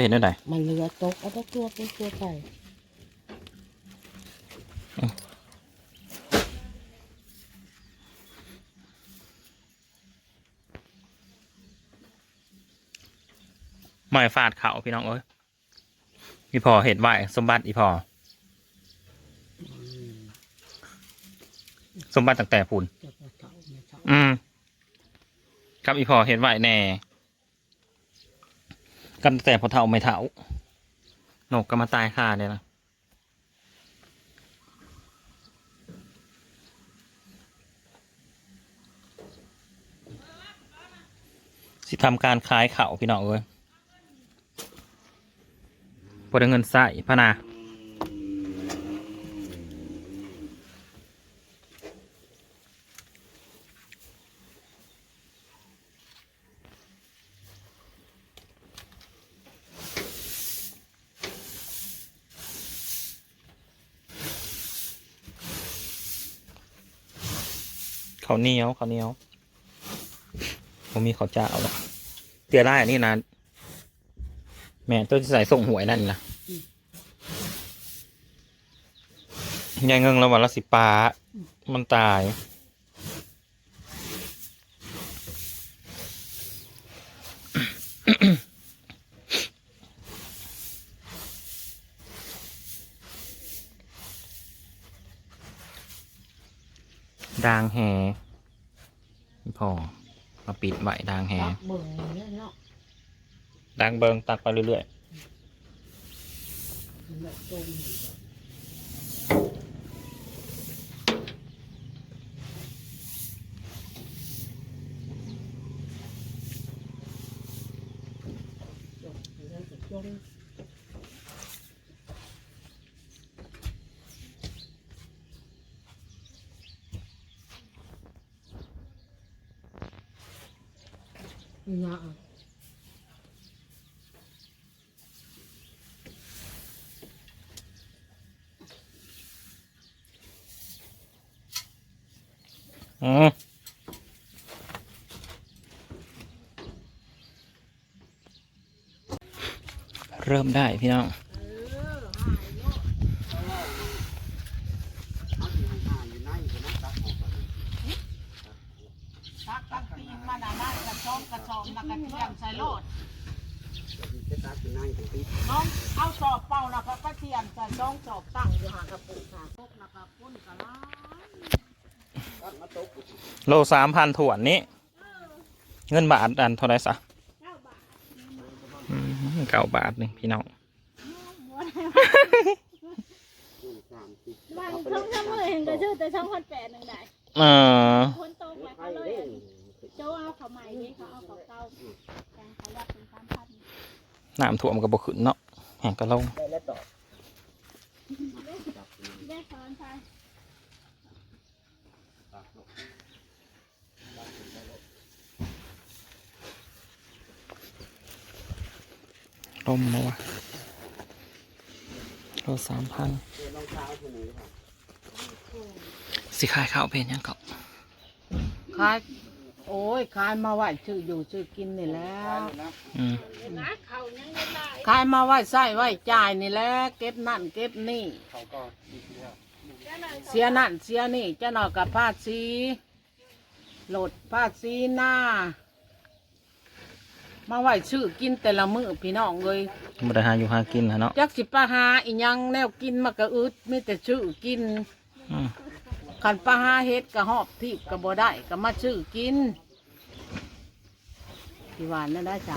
เห็นได้ไหนมันเรือตกเอาตกตัวไปตัวไปไม่ฟาดเขาพี่น้องเอ้ยอีพอเห็นไหวสมบัติอีพอสมบัติตั้งแต่พูนจะไปเท่าไม่เท่าอืมกับอีพอเห็นไหวแน่ กันแต่พอเท่าไม่เท่านกก็มาตายค่าเนี่ยนะสิทำการขายเข่าพี่น้องเอ้ยพอได้เงินใส่พนา เหนียวข้าวเหนียวผมมีข้าวเจ้าแล้วเตียได้อันนี้นะแม่ตัวที่ใส่ส่งหวยนั่นนะยายเงิงแล้ววันละสิบปามันตายดางแฮ พอมาปิดไว้ดางแฮตักเบิ่งเนี่ยเนาะดางเบิงตักไปเรื่อยมันแบบตรงอยู่แบบจง นะอืมเริ่มได้พี่น้อง ตักตักตีนมันอะมันกระชองกระชองแล้วก็เทียมใส่โลดน้องเอาสอบเป่านะก็กระเทียมใส่ช่องสอบตั้งอยู่หางกระปุกค่ะพกแล้วก็ปุ้นกระลา โลสามพันถ่วนนี้ เงินบาทอันเท่าไรสะอืมเก้าบาทหนึ่งพี่น้องมันช่องช่องเลยเห็นก็ชื่อแต่ช่องพันแปดหนึ่งได้เออคนโตไปเขาเลยเจ้าเอาเขาใหม่นี่เขาเอาเขาเก่าแกงเขายัดเป็นสามพันน้ำท่วมกับบขึ้นเนาะแห่งกระลงแยกซ้อนไป ลมมาวะโลสามพันสิขายข้าวเพนยังเกาะขายโอ้ยขายมาไหวชื่ออยู่ชื่อกินนี่แหล้วอืมนะเขายังไม่ได้ขายมาไหวใส่ไหวจ่ายนี่แหละเก็บนั่นเก็บนี่ เสียนั่นเสียนี่เจ้าหน่อยกับผ้าสีโหลดผ้าสีหน้า มาไหวชื่อกินแต่ละมื้อพี่น้องเลยบริหารอยู่หากินนะเนาะจักสิปะหาอีหยังแนวกินมากระอึดมีแต่ชื่อกินอืมขันปะหาเฮ็ดกระหอบทิพย์กระบ่ได้ก็มาชื่อกินที่หวานนั่นได้จ้ะ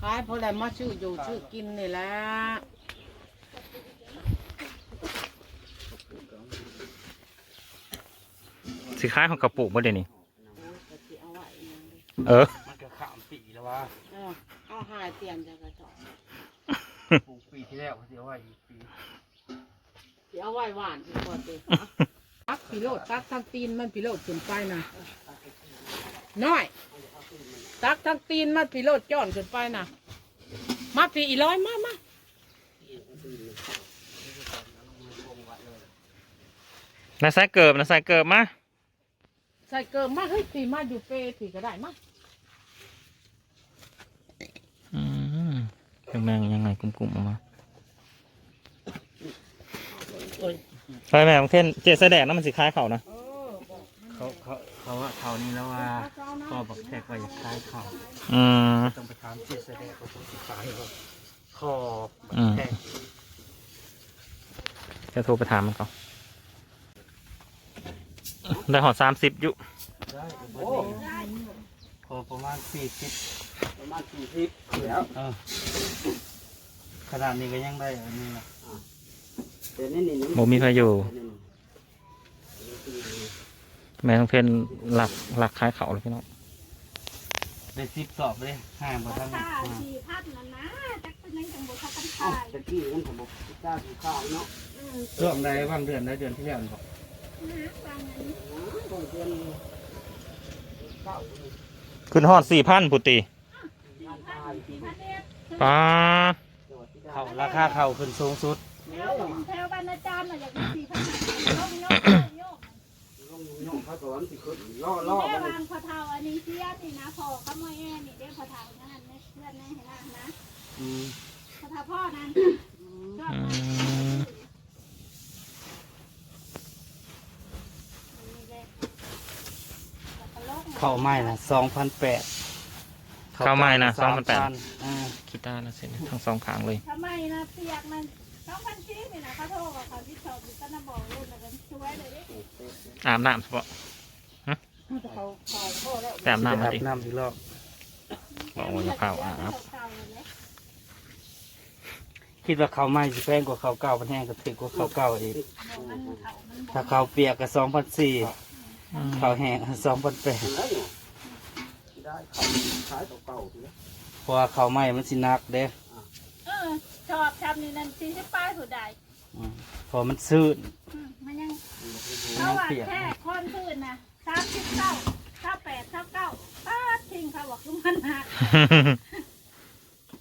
ขายเพราะอะไรมาชื่ออยู่ชื่อกินนี่แหละสิขายของกระปุกบ่เดี๋ยวนี้ ก็สิเอาไว้นะ เออ มันก็ขามปีแล้วว่าเอาเอาหายเตรียมจะกระจอกปลูกปีที่แล้วเขาจะว่าอีกปีสิเอาไว้หวานอีกพอตีตักพิโรดตักทั้งตีนมันพิโรดขึ้นไปนะน้อย ตักทั้งตีนมันพิโรดจ้อนขึ้นไปนะมาพี่อีร้อยมามานาใส่เกิบนาใส่เกิบมาใส่เกิมมาเฮ้ยตีมาอยู่เปตีก็ได้มายังแมงยังไงกลุ่มๆออกมาไปแม่ของเทนเจดแสดงน้ำมันสิคล้ายเขานะ เออบอกเขาเขาเขาว่าเขานี่แล้วว่าก็บอกแขกว่าอยากคล้ายเขาอืม ต้องไปถามเจ็ดแสดงเขาต้องสิขายเขาคออืมแขกจะโทรไปถามมันก่อน ได้หอดสามสิบอยู่ได้โอ้พอประมาณสี่สิบประมาณสี่สิบแล้วเออขนาดนี้ก็ยังได้อันนี้นะโมมีใครอยู่แม่ต้องเพนหลักหลักคล้ายเขาเลยพี่น้องได้สิบสอบเลยห่างมาราทั้งคาอ่าสี่พันนั่นนะจักเป็นยังจังบ่ทักกันขายตะกี้มันผมบอกกล้ากินข้าวเนาะอืมช่วงใดบางเดือนได้เดือนที่แล้วนี่บอก ขึ้นหอดสี่พันปุตีป้าเขาราคาเขาขึ้นสูงสุดแถวแถวบ้านอาจารย์น่ะอยากได้สี่พันโยกโยกโยกลงย่องพระสวรรค์สิขึ้นล่อล่อแม่วางพอเท่าอันนี้เสียนี่นะพ่อขโมยแอนี่เด้พอเท่านั่นนะเพื่อนนี่เห็นนะอืมพอเท่าพ่อนั่นชอบมาก ม เขาไม้นะสองพันแปดเข้าไม้นะสองพันแปดอ่าคิดได้แล้วเสร็จทั้งสองขางเลย ทำไมนะเปียกมันสองพันชีนี่นะเขาโทรกับเขาที่ชอบอยู่ก็น่ะบอกลูกแล้วกันช่วยเลยดิอาบน้ำเฉพาะเขาขายพ่อแล้วแต่อาบน้ำมาอาบดิน้ำอีกรอบบอกว่าอย่าเผาอาบคิดว่าเขาไม้สิแพงกว่าเขาเก่ามันแห้งก็ถือกว่าเขาเก่าอีกมันเขามันบอกถ้าเขาเปียกก็สองพันสี่อืม เขาแห้งสองพันแปดแล้วเนี่ยได้ข้าวขายเก่าๆทีละเพราะว่าเขาไม้มันสิหนักเด้เออชอบทำนี่นั่นสี่สิบป้ายผู้ใดอืมเพอมันซื่นอืมมันยังมันเขายังว่าเปียกแค่คนพื้นนะสามสิบเก้าเก้าแปดเก้าเก้าป้าดทิ้งเขาบอกคือมันหัก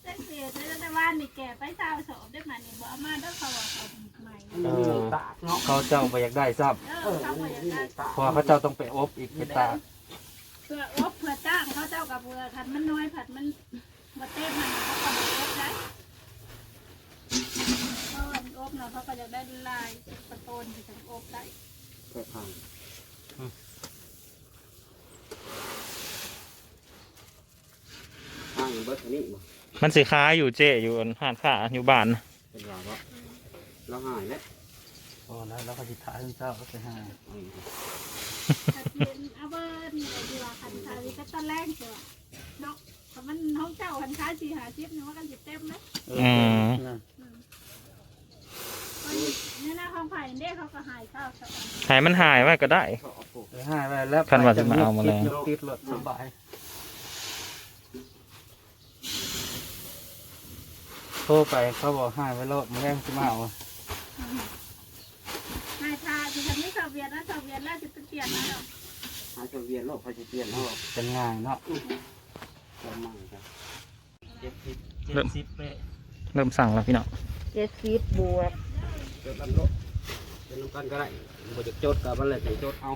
เจ๊เสียแต่แต่ว่านี่แกไปเศร้าสอบได้มานี่บอกเอามาแล้วเขาว่าเขาให ม่มันมีตากเนาะเขาเจ้าไปอยากได้ซับเอเอออเขามัก็นอยากมีได้ตากเพราะว่าเขาเจ้าต้องไปอบอีกเป็นตาเพื่ออบเพื่อจ้างเขาเจ้ากับเพื่อผัดมันน้อยผัดมันมาเต้นมันเขาก็มาอบได้เพราะวันอบเนาะเขาก็จะได้ลายประตูนที่ถึงอบได้แค่ทางทางเบิร์ตอันนี้บ่มันสิค้ายอยู่เจอยู่ห้านค้าอยู่บ้านนะเป็นว่าบ่ เราหายแล้วโอ้แล้วแล้วก็สิท้ายเจ้าก็ไปหาอืมถ้าเป็นเอาเบิร์นอะไรดีว่าคันทาวิก็ตะแรงเชียวเนาะถ้ามันห้องเจ้าคันค้าสี่หาชิปนึกว่ากันสิเต็มนะอืมนั่นนี่นะของไผ่เด้เขาก็หายข้าวสารหายมันหายไว้ก็ได้ชอบปลูกไปหาไปแล้วคันว่าจะมาเอามาแล้วยกติดรถสบายโทรไปเขาบอกหายไปรถมาแรงจะมาเอา หายทาที่ทำนี้ชาวเวียดนะชาวเวียดแล้วจะเป็นเปลี่ยนนะเนาะหาจะเวียนโลกพอจะเปลี่ยนโลกเป็นง่ายเนาะเรามั่งกันเจ็ดสิบเจ็ดสิบเป๊ะเริ่มสั่งแล้วพี่น้องเจ็ดสิบบวกจดกันโลกเป็นน้ำกันก็ได้บ่จะจดกับมันเลยแต่จดเอา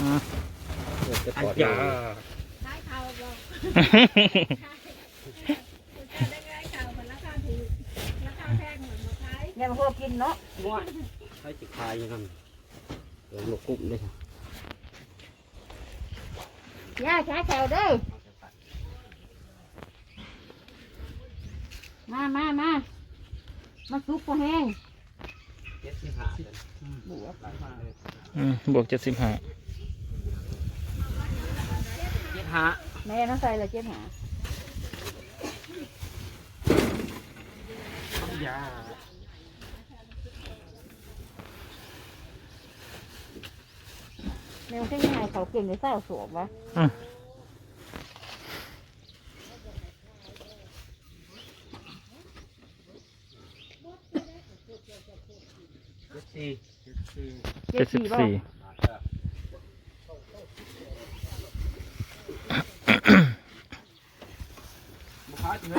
อืมเออจะอักนอดจ๋าได้ข่าวบอก เนี่ยมันพวกกินเนาะใช้จิคายอยังนั้นเดี๋ยวหมกกุ้มด้วยค่ะย่าช้าแถวเด้อมามามามาซุปพอแห้งเจ็ดสิบห้าเดือนบวกอืมบวกเจ็ดสิบห้าเจ็ดห้าแม่น้องใส่ละเจ็ดหายา แม่ไม่ใช่ยังไงเขาเก่งในเศร้าสวมวะอืมเจ็ดสี่เจ็ดสี่เจ็ดสิบสี่บุคคาจีไหม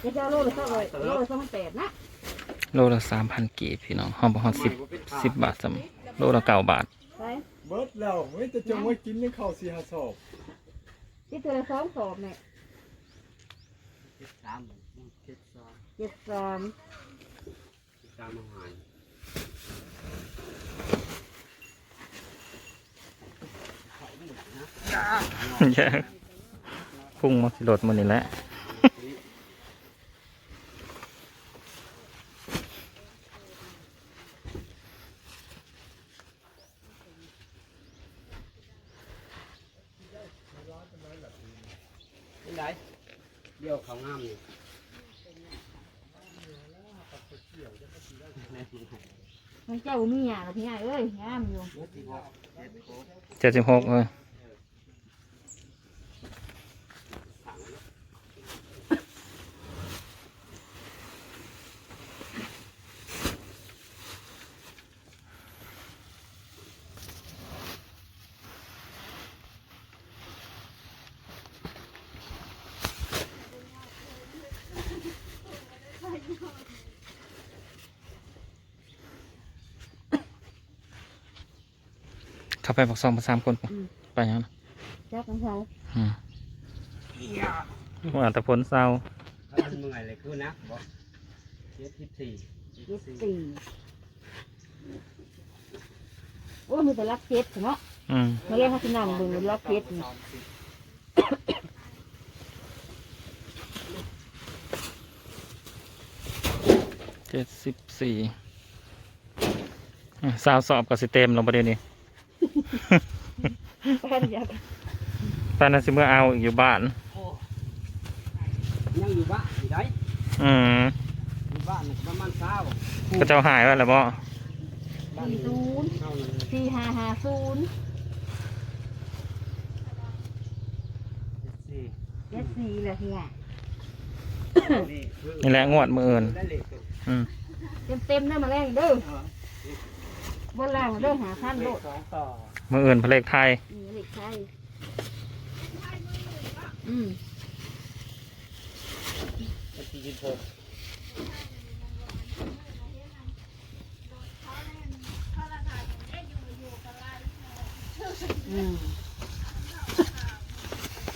เจ็ดเจ้าโลละเท่าไหร่โลละสองพันแปดนะ โลละสามพันกีบพี่น้องห้องประมาณสิบสิบบาทสำโลละเก้าบาทไปเบิดแล้วไม่จะจงไว้กินยังข้าวสีหาสอบที่ตัวละสองสอบเนี่ยเจ็ดสามเจ็ดสามเจ็ดสามเจ็ดสามอาหารแย่พุ่งมาสิโดดมันนี่แหละ เป็นไรเดี่ยวเขางามนี่ มันเจ้ามีหยาหรอพี่ใหญ่เอ้ยงามอยู่ เจ็ดสิบหกเลย ไปบอกสองประสามคนไปยังนะจักของเขาอืมว่าแต่ผลเศร้าถ้ามันเมื่อยเลยคือนะบอกเจ็ดสิบสี่เจ็ดสี่โอ้ยมีแต่รักเจ็ดเนาะอืมมาเรียกเขาที่นั่งเบิ่งรักเจ็ดนี่เจ็ดสิบสี่สาวสอบกับสิเต็มลงประเด็นนี้ แค่อยากตอนนั้นสิเมื่อเอาอีกอยู่บ้านยังอยู่บ้านอยู่ได้อืมอยู่บ้านน่ะประมาณเช้าก็เจ้าหายไปแล้วบ่สี่ศูนย์เช้านั่นเลยสี่ห้าห้าศูนย์สี่เจ็ดสี่แหละพี่ใหญ่นี่คือนี่แหละงวดมืออื่นได้เลยตัวอืมเต็มเต็มๆเด้อมาแรงเด้อบนล่างเด้อหาพันโลดสองต่อ มืออื่นเพลกไทยนี่เหล็กไทยอืมสี่สิบหกอืม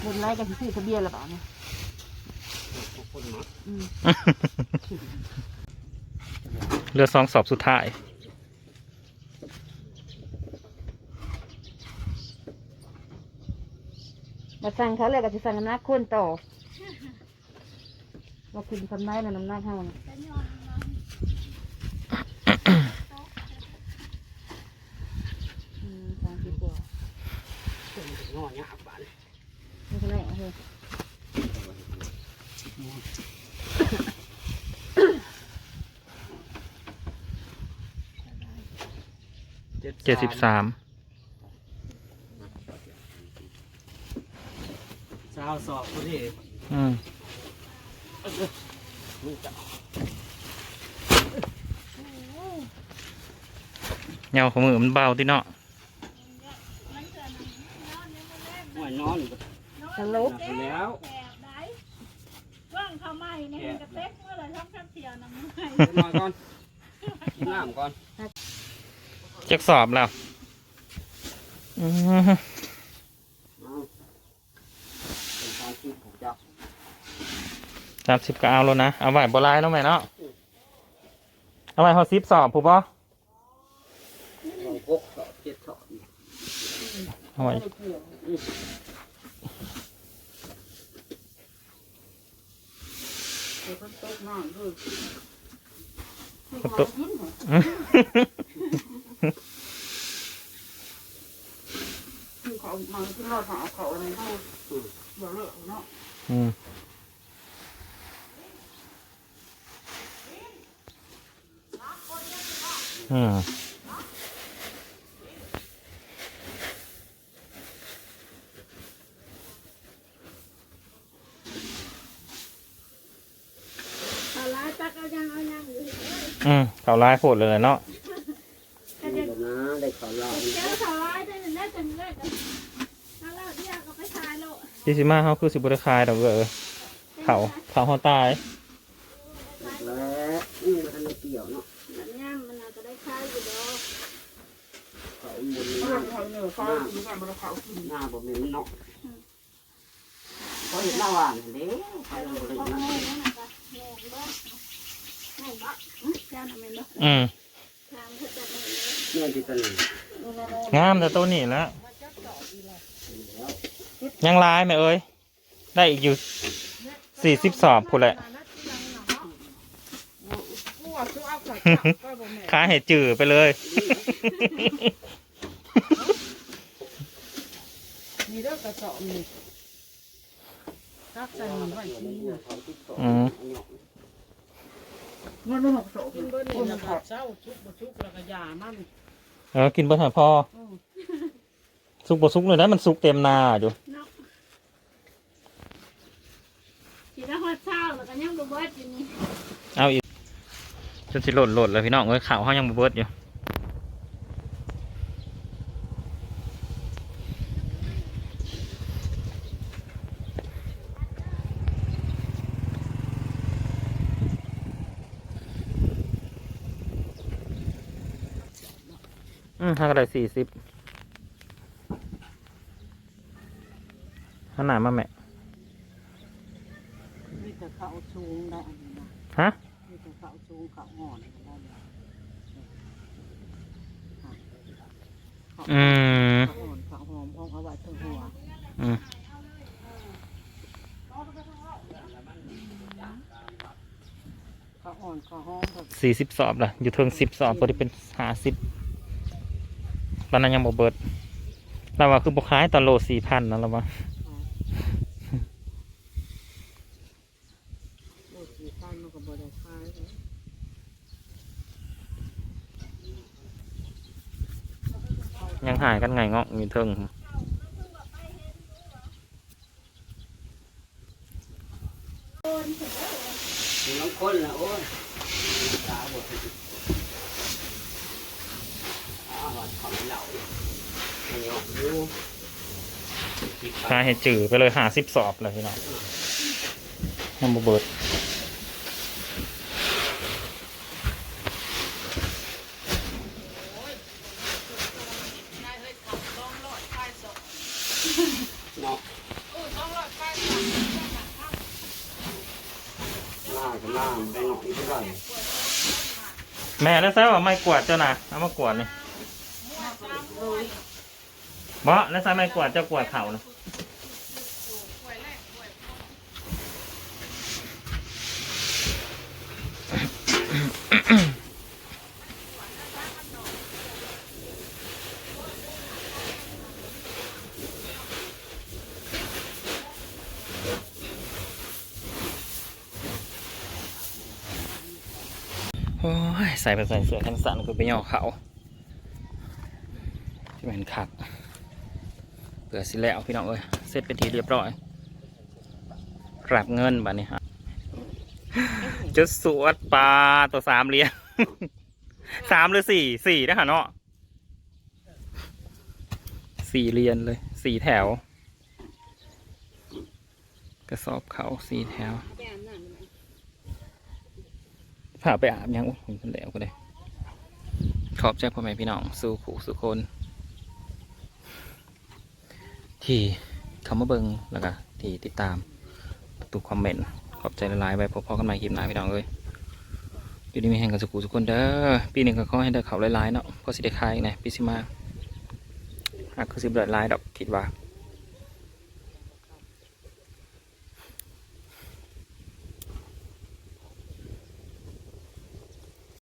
บนไล่กันที่ซื้อทะเบียนหรือเปล่าเนี่ยทุกคนเนาะอืมเรือสองสอบสุดท้าย มาสั่งเขาเลยก็จะสั่งน้ำหนักคนต่อว่าคุณทำได้นะน้ำหนักเท่านี้อืมสามสิบกว่างอเนี่ยบ้านไม่ใช่ไหมโอเคเจ็ดสิบสาม เช้าสอบพอดีอืมเงาของมือมันเบาที่เนาะหัวนอนสลบไปแล้วแสบได้ว่างเขาใหม่เนี่ยกระเต็กเมื่อไหรช่องชักเสียวน้ำมือใหม่เดี๋ยวนอนก่อนกินน้ำก่อนเจ็กสอบแล้วอืมเอาเป็นความคิดของเจ้า สามสิบก็เอาแล้วนะ เอาไว้บหลายเนาะแม่เนาะ เอาไว้เขาซิปสอบผูกปะเราหกสอบเจ็ดสอบเอาไว้เดี๋ยวคนเต๊กมากเลยคนโตกินเหรอคือเขามาที่รอดหาเขาอะไรให้เดี๋ยวเละเนาะ อืม อืมตาลายตักเอายังเอายังอยู่อืมเขาลายโผดเลยเนาะเดี๋ยวนะได้ขอลาเจ้าตาลายได้แน่จังเลยกันถ้าเราเที่ยวก็ไปชายโลกที่สิมาเขาคือสิบริคายดอกเออเขาเขาเขาตาย แล้ว นี่มันทันได้เกี่ยวเนาะมันย่างมันอาจจะได้ชายอยู่ดอกเขาบนเขาเนื้อเขาคือการบริเขากินหน้าบ่มีมันเนาะเขาเห็นหน้าหวานเด้เขาเลยบ่ได้พ่อนะแม่นั่นน่ะก็แม่เบิ่งแม่บ่เจ้าน่ะแม่บ่อืมถามเพิ่นจะแม่เนี่ยที่ตะนี่งามแต่ตัวนี้แล้วยังร้ายไหมเอ้ยได้อีกอยู่สี่สิบสอบพูดแหละมั่วซื้อเอาไข่จับก็บ่แม่ค้าเห็ดจืดไปเลย มี เด้อกระสอบนี่ตักใส่หนึ่งไว้ที่นี่นะอืมเงินมันหกสอบกินเบิ้ลนี่แล้วก็เช้าชุกบ่ชุกแล้วก็ยามันเออกินเบอร์หาพออืมสุกบ่สุกเลยนะมันสุกเต็มนาอยู่เนาะสิได้ฮอดเช้าแล้วก็ยังบ่เบิดอยู่นี่เอาอีกจนสิหล่นหล่นเลยพี่น้องเอ้ยข่าวเขายังบ่เบิดอยู่ อืมห้ากระไรสี่สิบขนาดมาแม่มีแต่เขาสูงได้อันนี้นะฮะมีแต่เขาสูงเขาอ่อนได้เลยอืมเขาอ่อนเขาหอมพองเอาไว้ทั้งหัวอืมเขาอ่อนเขาหอมแบบสี่สิบสอบล่ะอยู่เทิงสิบสอบพอดีเป็นหาสิบ ตอนนั้นยังบ่เบิดเราว่าคือบ่ขายตอนโลสี่พันนั่นละวะโอ้ยข้าวมันก็บ่ได้ขายเลยยังหายกันไงเงาะอยู่เทิงน้องคนละโอ้ยตาบ่ถึ งอ้าวเขาไม่เหล่าอันนี้อยู่ขายให้จือไปเลยหาสิบสอบเลยพี่น้องยังบ่เบิดเนาะหน้าก็หน้าไปหน่อยก็ได้แม่แล้วแซ่ว่าไม่กวาดเจ้านะเอามากวาดนี่ บ่แล้วใส่ไมกวาดเจ้ากวาดเข่านะโอ้ยใส่ไปใส่เสื้อแขนสั้นคือไปย่อเขาที่มันคัก เผื่อสิแล้วพี่น้องเอ้ยเสร็จเป็นทีเรียบร้อยกลับเงินบัดนี้ฮะจะสวดปลาตัวสามเหรียญสามหรือสี่สี่นะฮะเนาะสี่เรียญเลยสี่แถว กระสอบเขาสี่แถวพาไปอาบยังโอ้ยคนแล้วก็ได้ขอบใจพ่อแม่พี่น้อง สู่ขู่สู่คน ที่เขามาเบิงแล้วก็ที่ติดตามตุกคอมเมนต์ขอบใจละลายๆไปพบพอกันใหม่คลิปหน้าพี่น้องเอ้ยอยู่ดีมีแห่งกันสุขุสุขคนเด้อปีหนึ่งก็ขอให้ได้เขาหลายๆเนาะเพราะสิได้ขายอีกนะปีสิมาหากคือสิบหลายๆดอกคิดว่า